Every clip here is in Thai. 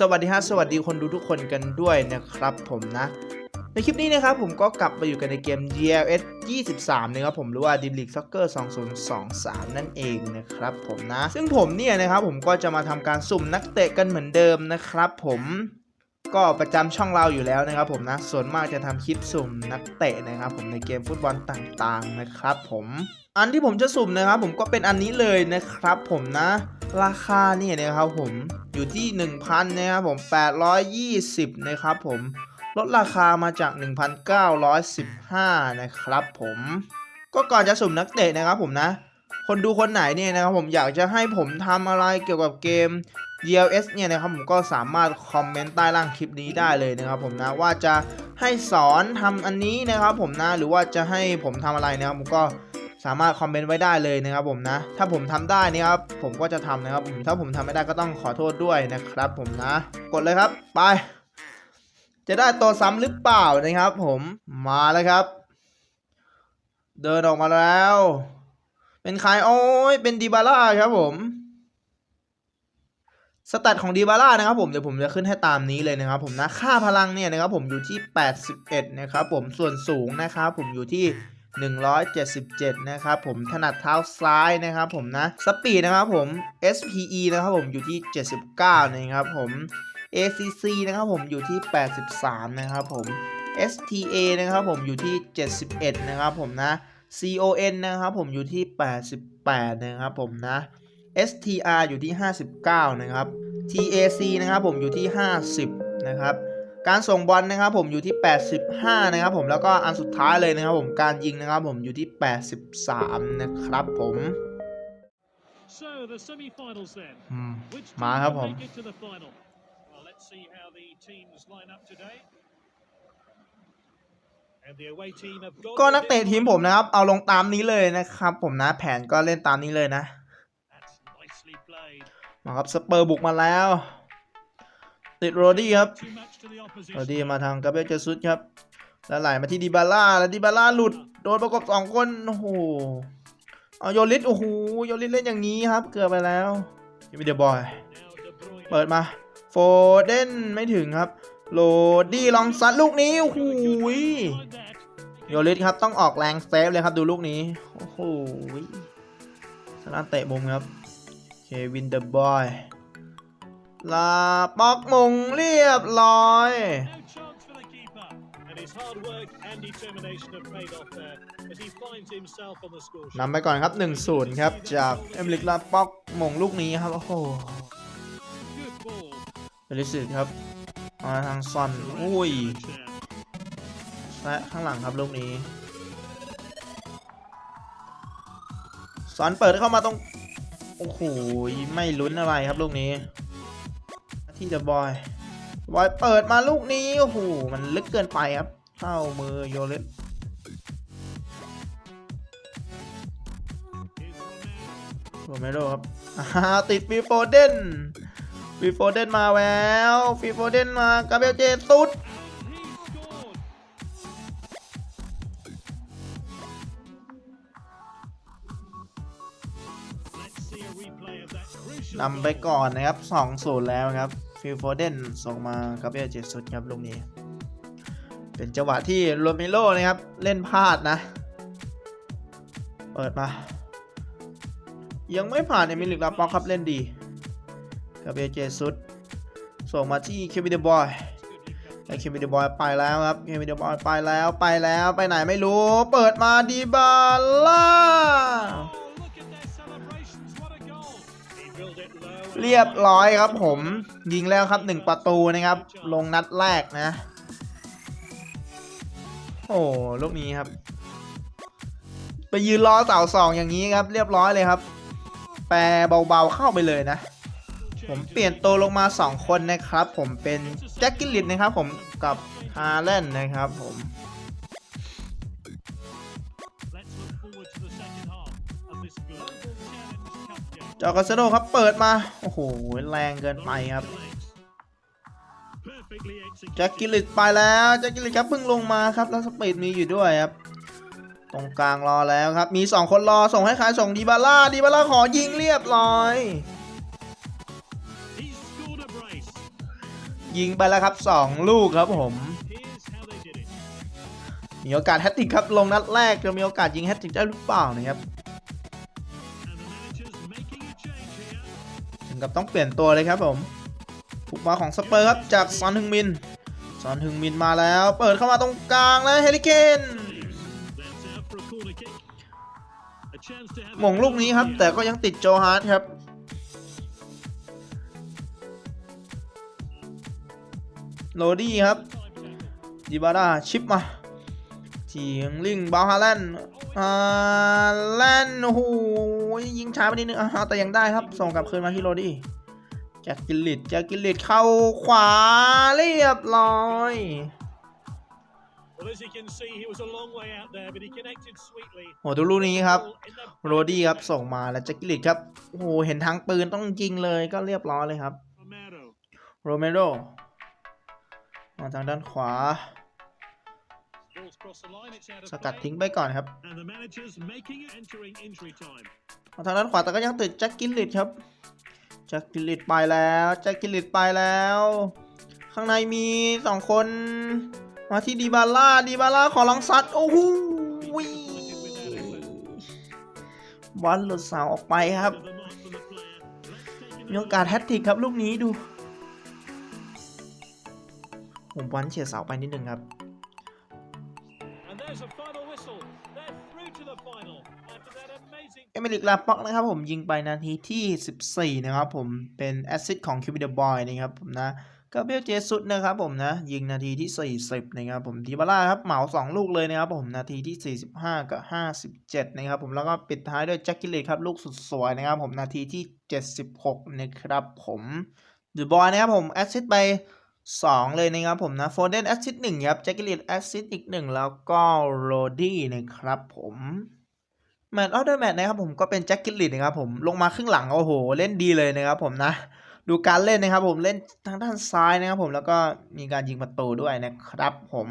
สวัสดีฮะสวัสดีคนดูทุกคนกันด้วยนะครับผมนะ ในคลิปนี้นะครับผมก็กลับมาอยู่กันในเกม GLS 23นะครับผมหรือว่า d League Soccer 2023 นั่นเองนะครับผมนะ ซึ่งผมเนี่ยนะครับผมก็จะมาทำการสุ่มนักเตะกันเหมือนเดิมนะครับผม ก็ประจำช่องเราอยู่แล้วนะครับผมนะ ส่วนมากจะทำคลิปสุ่มนักเตะนะครับผมในเกมฟุตบอลต่างๆนะครับผมอันที่ผมจะสุ่มนะครับผมก็เป็นอันนี้เลยนะครับผมนะ ราคาเนี่ยนะครับผมอยู่ที่ 1,000นะครับผม 820 นะครับผมลดราคามาจาก 1,915 นะครับผม ก็ก่อนจะสุ่มนักเตะนะครับผมนะ คนดูคนไหนเนี่ยนะครับผมอยากจะให้ผมทำอะไรเกี่ยวกับเกม DLS เนี่ยนะครับผมก็สามารถคอมเมนต์ใต้ล่างคลิปนี้ได้เลยนะครับผมนะว่าจะให้สอนทำอันนี้นะครับผมนะหรือว่าจะให้ผมทำอะไรนะครับผมก็สามารถคอมเมนต์ไว้ได้เลยนะครับผมนะ ถ้าผมทำได้เนะครับผมก็จะทำนะครับผมถ้าผมทำไม่ได้ก็ต้องขอโทษด้วยนะครับผมนะ กดเลยครับไป จะได้ตัวซ้ำหรือเปล่านะครับ ผมมาแล้วครับ เดินออกมาแล้ว เป็นใครโอ้ยเป็นดีบาร่าครับผมสแตทของดีบาร่านะครับผมเดี๋ยวผมจะขึ้นให้ตามนี้เลยนะครับ ผมนะค่าพลังเนี่ยนะครับผมอยู่ที่ 81 นะครับผมส่วนสูงนะครับผมอยู่ที่177 นะครับผมถนัดเท้าซ้ายนะครับผมนะสปีดนะครับผม SPE นะครับผมอยู่ที่ 79 นะครับผม ACC นะครับผมอยู่ที่ 83 นะครับผม STA นะครับผมอยู่ที่ 71 นะครับผมนะ CON นะครับผมอยู่ที่ 88 นะครับผมนะ STR อยู่ที่ 59 นะครับ TAC นะครับผมอยู่ที่ 50 นะครับ การส่งบอลนะครับผมอยู่ที่ 85 นะครับผมแล้วก็อันสุดท้ายเลยนะครับผมการยิงนะครับผมอยู่ที่ 83 นะครับผม So the semi-finals then. อืม Which มา team ครับ will ผม make it to the final? Well, let's see how the teams line up today. ก็นักเตะทีมผมนะครับ เอาลงตามนี้เลยนะครับ ผมนะแผนก็เล่นตามนี้เลยนะ มาครับสเปอร์บุกมาแล้ว ติดโรดี้ครับ โรดี้มาทางกาเบรียลเจซุสครับ แล้วไหลมาที่ดิบาร่าแล้วดิบาร่าหลุด โดนประกบสองคน โอ้โหเอาโยลิสโอ้โหโยลิสเล่นอย่างนี้ครับ เกือบไปแล้วยังไม่เดบอย เปิดมา โฟเดนไม่ถึงครับ โรดี้ลองซัดลูกนี้โอ้โห Behind that. โยลิสครับต้องออกแรงเซฟเลยครับดูลูกนี้ โอ้โหสนามเตะมุมครับเควินเดอะบอยลาป๊อกมงเรียบร้อย No chance for the keeper. And his hard work and determination have paid off there as he finds himself on the score sheet. นำไปก่อนครับ 1-0 ครับ จากเอมลิกลาป๊อกมงลูกนี้ครับ โอ้โห Good ball. เบลิสิตครับ มาทางซอนอุ้ยและข้างหลังครับลูกนี้ซอนเปิดเข้ามาตรง โอ้โห ไม่ลุ้นอะไรครับลูกนี้ ที่เดอะบอย บอยเปิดมาลูกนี้ โอ้โห มันลึกเกินไปครับ เข้ามือโยเลสโรเมโรครับติดฟีโฟเดน ฟีโฟเดนมาแล้วฟีโฟเดนมากาเบลเจสุดนำไปก่อนนะครับ2-0แล้วครับฟิลโฟเดนส่งมากาเบรียลเจสุดครับลูกนี้ เป็นจังหวะที่โรเมโรนะครับ เล่นพลาดนะ เปิดมา ยังไม่ผ่านเอมิลิกลาปอกครับเล่นดี กาเบรีเจสุดส่งมาที่เควิเดบอยไอเควิเดบอยไปแล้วครับเควิเดบอยไปแล้วไปแล้วไปไหนไม่รู้ เปิดมาดีบาล่าเรียบร้อยครับผมยิงแล้วครับ 1 ประตูนะครับ ลงนัดแรกนะ โอ้ลูกนี้ครับ ไปยืนรอเสาสองอย่างนี้ครับ เรียบร้อยเลยครับ แปรเบาๆเข้าไปเลยนะ ผมเปลี่ยนตัวลงมา 2 คนนะครับ ผมเป็นแจ็คกิลลิตนะครับ ผมกับฮาแลนด์นะครับผม จอกาเซโดครับเปิดมา โอ้โห แรงเกินไปครับแจ็คกิลลิตไปแล้วแจ็คกิลลิตครับเพิ่งลงมาครับ แล้วสปีดมีอยู่ด้วยครับตรงกลางรอแล้วครับ มี 2 คนรอส่งให้ใครส่งดีบาร่าดีบาร่าขอยิงเรียบร้อย ยิงไปแล้วครับ 2 ลูกครับผม มีโอกาสแฮตติกครับ ลงนัดแรกจะมีโอกาสยิงแฮตติกได้หรือเปล่านะครับถึงกับต้องเปลี่ยนตัวเลยครับผมบุกมาของสเปอร์ครับจากซอนฮึงมินซอนฮึงมินมาแล้ว เปิดเข้ามาตรงกลางแล้วเฮลิเกนมงลูกนี้ครับ แต่ก็ยังติดโจฮาร์ดครับ โรดี้ครับดิบาร่าชิปมาจีงลิงบาฮาแลนด์อ่าแลนด์โอ้โหยิงช้าไปนิดนึงอ่าแต่ยังได้ครับ ส่งกลับคืนมาที่โรดี้แจ็คกิลลิตแจ็คกิลลิตเข้าขวาเรียบร้อย Well, as you can see, he was a long way out there, but he connected sweetly. โหดูลูกนี้ครับ Ball in the โรดี้ครับส่งมาแล้วแจ็คกิลลิตครับโอ้โหเห็นทางปืนต้องยิงเลยก็เรียบร้อยเลยครับ Romero. โรเมโร มาทางด้านขวา สกัดทิ้งไปก่อนครับ มาทางด้านขวาแต่ก็ยังติดแจ็คกิลลิตครับ แจ็คกิลลิตไปแล้ว แจ็คกิลลิตไปแล้ว ข้างในมีสองคน มาที่ดีบาร่า ดีบาร่าขอลองซัด โอ้โหบอลหลุดเสาออกไปครับมีโอกาสแฮตทริกครับลูกนี้ดู ผมบอลเฉียดเสาไปนิดนึงครับ And there's a final whistle. They're through to the final. After that amazing เอเมริกลาป็อกนะครับผมยิงไปนาทีที่ 14 นะครับผมเป็นแอสซิสต์ของคิวบิเดบอยนะครับผมนะกาเบรียลเจสุสนะครับผมนะยิงนาทีที่ 40 นะครับผมดีบาร่าครับเหมา 2 ลูกเลยนะครับผมนาทีที่ 45 กับ 57 นะครับผมแล้วก็ปิดท้ายด้วยแจ็คกิลเลตครับลูกสุดสวยนะครับผมนาทีที่ 76 นะครับผมดีบอยนะครับผมแอสซิสต์ไป 2 เลยนะครับผมนะโฟเดนแอสซิสต์1ครับแจ็คกิลเลตแอสซิสต์อีก1แล้วก็โรดี้นะครับผมแมตช์ออฟเดอร์แมตช์นะครับผมก็เป็นแจ็คกิลลิตนะครับผมลงมาครึ่งหลังโอ้โห เล่นดีเลยนะครับผมนะ ดูการเล่นนะครับผมเล่นทางด้านซ้ายนะครับผมแล้วก็มีการยิงประตูด้วยนะครับผม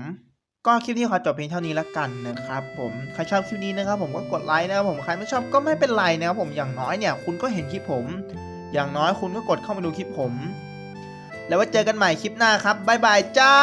ก็คลิปที่ขอจบเพียงเท่านี้ละกันนะครับผมใครชอบคลิปนี้นะครับผมก็กดไลค์นะครับผมใครไม่ชอบก็ไม่เป็นไรนะครับผมอย่างน้อยเนี่ยคุณก็เห็นคลิปผม อย่างน้อยคุณก็กดเข้ามาดูคลิปผม แล้วไว้เจอกันใหม่คลิปหน้าครับบ๊ายบายจ้า